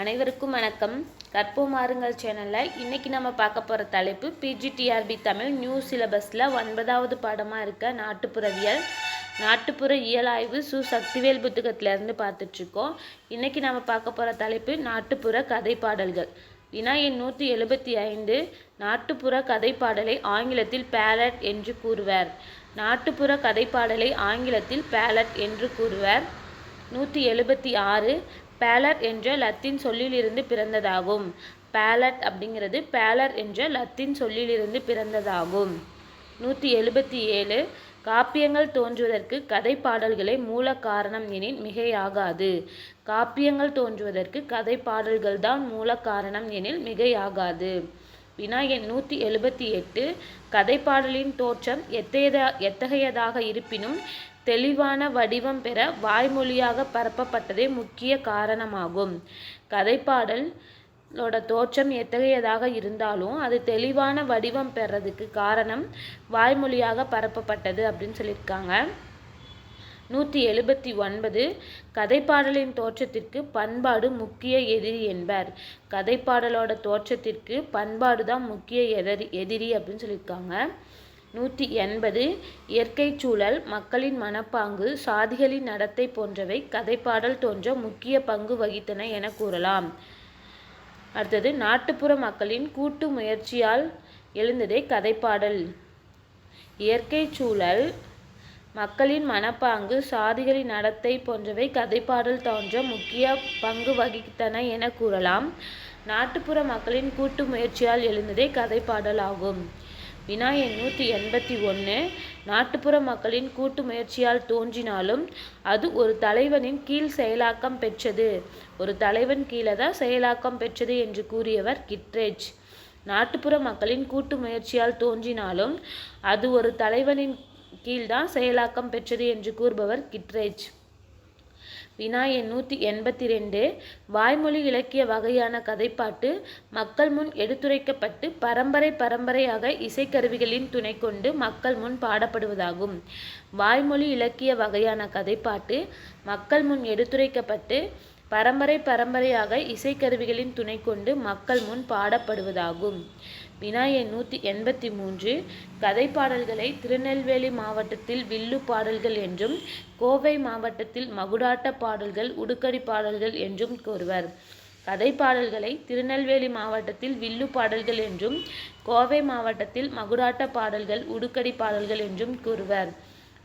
அனைவருக்கும் வணக்கம். கற்போம் மாறுங்கள் சேனலில். இன்றைக்கி நம்ம பார்க்க போகிற தலைப்பு பிஜிடிஆர்பி தமிழ் நியூ சிலபஸில் ஒன்பதாவது பாடமாக இருக்க நாட்டுப்புறவியல். நாட்டுப்புற இயல் ஆய்வு சு சக்திவேல் புத்தகத்திலேருந்து பார்த்துட்ருக்கோம் இன்றைக்கி நம்ம பார்க்க போகிற தலைப்பு நாட்டுப்புற கதை பாடல்கள். வினா எண் நூற்றி எழுபத்தி ஐந்து நாட்டுப்புற கதை பாடலை ஆங்கிலத்தில் பேலட் என்று கூறுவர். நாட்டுப்புற கதை பாடலை ஆங்கிலத்தில் பேலட் என்று கூறுவர். நூற்றி எழுபத்தி ஆறு பேலர் என்ற லத்தீன் சொல்லிலிருந்து பிறந்ததாகும். பேலட் அப்படிங்கிறது பேலர் என்ற லத்தீன் சொல்லிலிருந்து பிறந்ததாகும். நூற்றி எழுபத்தி ஏழு காப்பியங்கள் தோன்றுவதற்கு கதை பாடல்களே மூல காரணம் எனின் மிகையாகாது. காப்பியங்கள் தோன்றுவதற்கு கதை பாடல்கள் தான் மூல காரணம் எனில் மிகையாகாது. வினா எண் நூற்றி எழுபத்தி எட்டு கதைப்பாடலின் தோற்றம் எத்தையதா எத்தகையதாக இருப்பினும் தெளிவான வடிவம் பெற வாய்மொழியாக பரப்பப்பட்டதே முக்கிய காரணமாகும். கதைப்பாடலோட தோற்றம் எத்தகையதாக இருந்தாலும் அது தெளிவான வடிவம் பெறதுக்கு காரணம் வாய்மொழியாக பரப்பப்பட்டது அப்படின்னு சொல்லியிருக்காங்க. நூற்றி எழுபத்தி ஒன்பது கதைப்பாடலின் தோற்றத்திற்கு பண்பாடு முக்கிய எதிரி என்பர். கதைப்பாடலோட தோற்றத்திற்கு பண்பாடு தான் முக்கிய எதிரி எதிரி அப்படின்னு சொல்லியிருக்காங்க. நூற்றி எண்பது இயற்கை சூழல் மக்களின் மனப்பாங்கு சாதிகளின் நடத்தை போன்றவை கதைப்பாடல் தோன்ற முக்கிய பங்கு வகித்தன என கூறலாம். அடுத்தது நாட்டுப்புற மக்களின் கூட்டு முயற்சியால் எழுந்ததே கதைப்பாடல். இயற்கை சூழல் மக்களின் மனப்பாங்கு சாதிகளின் நடத்தை போன்றவை கதைப்பாடல் தோன்ற முக்கிய பங்கு வகித்தன என கூறலாம். நாட்டுப்புற மக்களின் கூட்டு முயற்சியால் எழுந்ததே கதைப்பாடல் ஆகும். வினா எண் நூற்றி எண்பத்தி ஒன்று நாட்டுப்புற மக்களின் கூட்டு முயற்சியால் தோன்றினாலும் அது ஒரு தலைவனின் கீழ் செயலாக்கம் பெற்றது. ஒரு தலைவன் கீழே தான் செயலாக்கம் பெற்றது என்று கூறியவர் கிட்ரேஜ். நாட்டுப்புற மக்களின் கூட்டு முயற்சியால் தோன்றினாலும் அது ஒரு தலைவனின் கீழ்தான் செயலாக்கம் பெற்றது என்று கூறுபவர் கிட்ரேஜ். வினா எண் நூற்றி எண்பத்தி ரெண்டு வாய்மொழி இலக்கிய வகையான கதைப்பாட்டு மக்கள் முன் எடுத்துரைக்கப்பட்டு பரம்பரை பரம்பரையாக இசைக்கருவிகளின் துணை கொண்டு மக்கள் முன் பாடப்படுவதாகும். வாய்மொழி இலக்கிய வகையான கதைப்பாட்டு மக்கள் முன் எடுத்துரைக்கப்பட்டு பரம்பரை பரம்பரையாக இசைக்கருவிகளின் துணை கொண்டு மக்கள் முன் பாடப்படுவதாகும். வினா எண் நூற்றி எண்பத்தி மூன்று கதை பாடல்களை திருநெல்வேலி மாவட்டத்தில் வில்லு பாடல்கள் என்றும் கோவை மாவட்டத்தில் மகுடாட்ட பாடல்கள் உடுக்கடி பாடல்கள் என்றும் கூறுவர். கதைப்பாடல்களை திருநெல்வேலி மாவட்டத்தில் வில்லு பாடல்கள் என்றும் கோவை மாவட்டத்தில் மகுடாட்ட பாடல்கள் உடுக்கடி பாடல்கள் என்றும் கூறுவர்.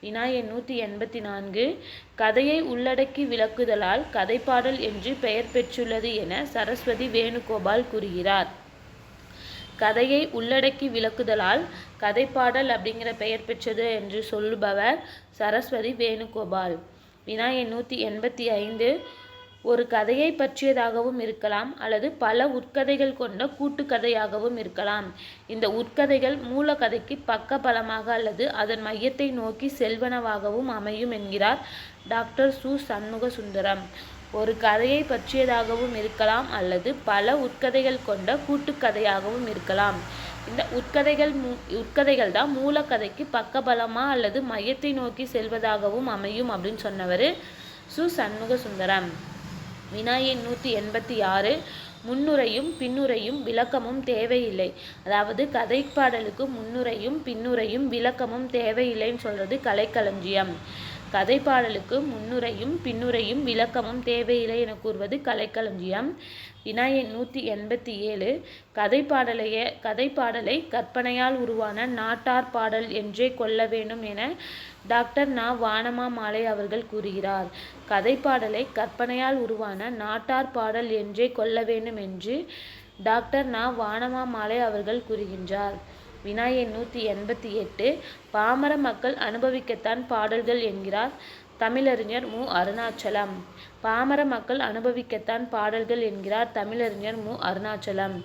வினா எண் நூற்றி எண்பத்தி நான்கு கதையை உள்ளடக்கி விளக்குதலால் கதைப்பாடல் என்று பெயர் பெற்றுள்ளது என சரஸ்வதி வேணுகோபால் கூறுகிறார். கதையை உள்ளடக்கி விளக்குதலால் கதைப்பாடல் அப்படிங்கிற பெயர் பெற்றது என்று சொல்லுபவர் சரஸ்வதி வேணுகோபால். வினா எண்ணூற்றி எண்பத்தி ஐந்து ஒரு கதையை பற்றியதாகவும் இருக்கலாம் அல்லது பல உட்கதைகள் கொண்ட கூட்டுக்கதையாகவும் இருக்கலாம். இந்த உட்கதைகள் மூல கதைக்கு பக்க பலமாக அல்லது அதன் மையத்தை நோக்கி செல்வனவாகவும் அமையும் என்கிறார் டாக்டர் சு. சண்முக சுந்தரம் ஒரு கதையை பற்றியதாகவும் இருக்கலாம் அல்லது பல உட்கதைகள் கொண்ட கூட்டுக்கதையாகவும் இருக்கலாம். இந்த உட்கதைகள் மூ உட்கதைகள் தான் மூலக்கதைக்கு பக்கபலமாக அல்லது மையத்தை நோக்கி செல்வதாகவும் அமையும் அப்படின்னு சொன்னவர் சு. சண்முக சுந்தரம் வினா நூற்றி எண்பத்தி ஆறு முன்னுரையும் பின்னுரையும் விளக்கமும் தேவையில்லை. அதாவது கதை பாடலுக்கு முன்னுரையும் பின்னுரையும் விளக்கமும் தேவையில்லைன்னு சொல்கிறது கலைக்களஞ்சியம். கதைப்பாடலுக்கு முன்னுரையும் பின்னுரையும் விளக்கமும் தேவையில்லை என கூறுவது கலைக்களஞ்சியம். வினா நூற்றி எண்பத்தி ஏழு. கதைப்பாடலைய கதைப்பாடலை கற்பனையால் உருவான நாட்டார் பாடல் என்றே கொள்ள வேண்டும் என டாக்டர் நா. வானமா மாலை அவர்கள் கூறுகிறார். கதைப்பாடலை கற்பனையால் உருவான நாட்டார் பாடல் என்றே கொள்ள வேண்டும் என்று டாக்டர் நா. வானமா மாலை அவர்கள் கூறுகின்றார். வினா நூற்றி எண்பத்தி எட்டு பாமர மக்கள் அனுபவிக்கத்தான் பாடல்கள் என்கிறார் தமிழறிஞர் மு. அருணாச்சலம். பாமர மக்கள் அனுபவிக்கத்தான் பாடல்கள் என்கிறார் தமிழறிஞர் மு. அருணாச்சலம்.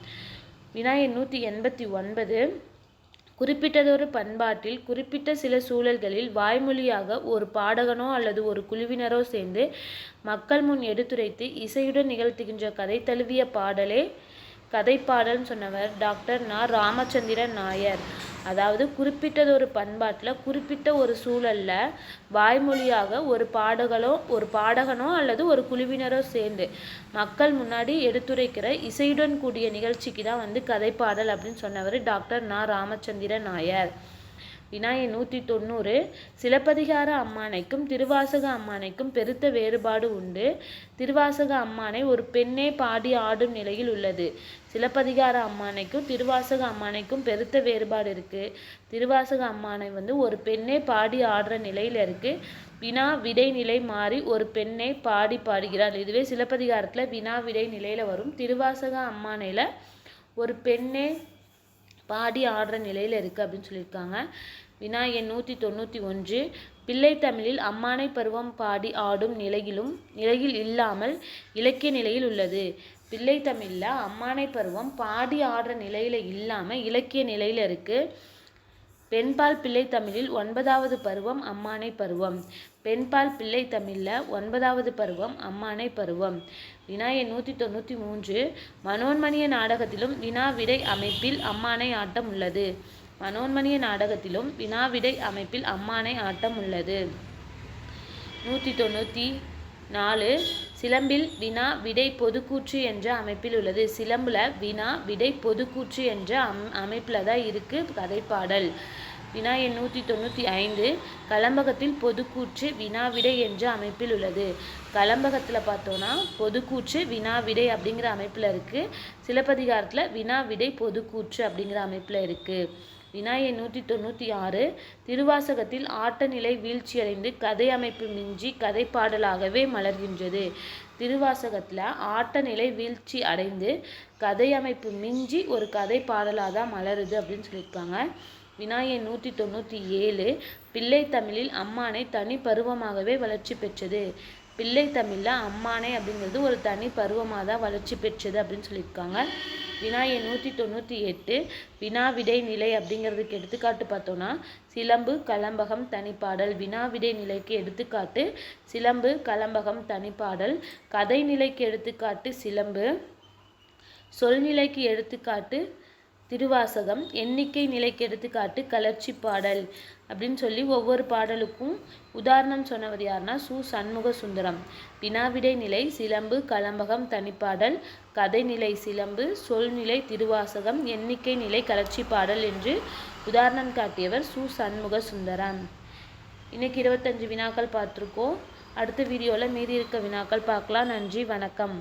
வினா நூற்றி எண்பத்தி ஒன்பது குறிப்பிட்டதொரு பண்பாட்டில் குறிப்பிட்ட சில சூழல்களில் வாய்மொழியாக ஒரு பாடகனோ அல்லது ஒரு குழுவினரோ சேர்ந்து மக்கள் முன் எடுத்துரைத்து இசையுடன் நிகழ்த்துகின்ற கதை தழுவிய பாடலே கதைப்பாடல்னு சொன்னவர் டாக்டர் நா. ராமச்சந்திரன் நாயர். அதாவது குறிப்பிட்டதொரு பண்பாட்டில் குறிப்பிட்ட ஒரு சூழலில் வாய்மொழியாக ஒரு பாடகனோ ஒரு பாடகனோ அல்லது ஒரு குழுவினரோ சேர்ந்து மக்கள் முன்னாடி எடுத்துரைக்கிற இசையுடன் கூடிய நிகழ்ச்சிக்கு தான் வந்து கதைப்பாடல் அப்படின்னு சொன்னவர் டாக்டர் நா. ராமச்சந்திரன் நாயர். வினாய நூற்றி தொண்ணூறு. சிலப்பதிகார அம்மானைக்கும் திருவாசக அம்மானைக்கும் பெருத்த வேறுபாடு உண்டு. திருவாசக அம்மானை ஒரு பெண்ணே பாடி ஆடும் நிலையில் உள்ளது. சிலப்பதிகார அம்மானைக்கும் திருவாசக அம்மானைக்கும் பெருத்த வேறுபாடு இருக்குது திருவாசக அம்மானை வந்து ஒரு பெண்ணே பாடி ஆடுற நிலையில் இருக்குது வினா விடை நிலை மாறி ஒரு பெண்ணை பாடி பாடுகிறார் இதுவே சிலப்பதிகாரத்தில் வினா விடை நிலையில் வரும். திருவாசக அம்மானையில் ஒரு பெண்ணே பாடி ஆடுற நிலையில் இருக்குது அப்படின்னு சொல்லியிருக்காங்க. வினா எண் நூற்றி தொண்ணூற்றி ஒன்று பிள்ளை தமிழில் அம்மானை பருவம் பாடி ஆடும் நிலையிலும் நிலையில் இல்லாமல் இலக்கிய நிலையில் உள்ளது. பிள்ளை தமிழில் அம்மானை பருவம் பாடி ஆடுற நிலையில் இல்லாமல் இலக்கிய நிலையில் இருக்குது பெண்பால் பிள்ளை தமிழில் ஒன்பதாவது பருவம் அம்மானை பருவம். பெண்பால் பிள்ளை தமிழில் ஒன்பதாவது பருவம் அம்மானை பருவம். வினா எண் நூற்றி தொண்ணூற்றி மூன்று. மனோன்மணிய நாடகத்திலும் வினா விடை அமைப்பில் அம்மானை ஆட்டம் உள்ளது. மனோன்மணிய நாடகத்திலும் வினா விடை அமைப்பில் அம்மானை ஆட்டம் உள்ளது. நூற்றி தொண்ணூற்றி நாலு. சிலம்பில் வினா விடை பொதுக்கூற்று என்ற அமைப்பில் உள்ளது. சிலம்பில் வினா விடை பொதுக்கூற்று என்ற அம் அமைப்பில் தான் இருக்குது கதைப்பாடல். வினா எண் நூற்றி தொண்ணூற்றி ஐந்து கலம்பகத்தில் பொதுக்கூற்று வினாவிடை என்ற அமைப்பில் உள்ளது. கலம்பகத்தில் பார்த்தோன்னா பொதுக்கூற்று வினாவிடை அப்படிங்கிற அமைப்பில் இருக்குது சிலப்பதிகாரத்தில் வினாவிடை பொதுக்கூற்று அப்படிங்கிற அமைப்பில் இருக்குது வினா எண் நூற்றி தொண்ணூற்றி ஆறு திருவாசகத்தில் ஆட்டநிலை வீழ்ச்சியடைந்து கதை அமைப்பு மிஞ்சி கதைப்பாடலாகவே மலர்கின்றது. திருவாசகத்தில் ஆட்டநிலை வீழ்ச்சி அடைந்து கதை அமைப்பு மிஞ்சி ஒரு கதை பாடலாக தான் மலருது அப்படின்னு சொல்லியிருக்காங்க. வினா நூற்றி தொண்ணூற்றி ஏழு பிள்ளை தமிழில் அம்மானை தனி பருவமாகவே வளர்ச்சி பெற்றது. பிள்ளை தமிழில் அம்மானை அப்படிங்கிறது ஒரு தனி பருவமாக தான் வளர்ச்சி பெற்றது அப்படின்னு சொல்லியிருக்காங்க. வினா எண் நூற்றி தொண்ணூற்றி எட்டு வினா விடை நிலை அப்படிங்கிறதுக்கு எடுத்துக்காட்டு பார்த்தோன்னா சிலம்பு கலம்பகம் தனிப்பாடல். வினா விடை நிலைக்கு எடுத்துக்காட்டு சிலம்பு கலம்பகம் தனிப்பாடல். கதை நிலைக்கு எடுத்துக்காட்டு சிலம்பு. சொல்நிலைக்கு எடுத்துக்காட்டு திருவாசகம் எண்ணிக்கை நிலைக்கு எடுத்துக்காட்டு கலர்ச்சி பாடல் அப்படின்னு சொல்லி ஒவ்வொரு பாடலுக்கும் உதாரணம் சொன்னவர் யாருன்னா சு. சண்முக சுந்தரம் வினாவிடை நிலை சிலம்பு கலம்பகம் தனிப்பாடல் கதை நிலை சிலம்பு சொல்நிலை திருவாசகம் எண்ணிக்கை நிலை கலர்ச்சி பாடல் என்று உதாரணம் காட்டியவர் சு. சண்முக சுந்தரம் இன்னைக்கு இருபத்தஞ்சு வினாக்கள் பார்த்துருக்கோம். அடுத்த வீடியோவில் மீதி இருக்க வினாக்கள் பார்க்கலாம். நன்றி வணக்கம்.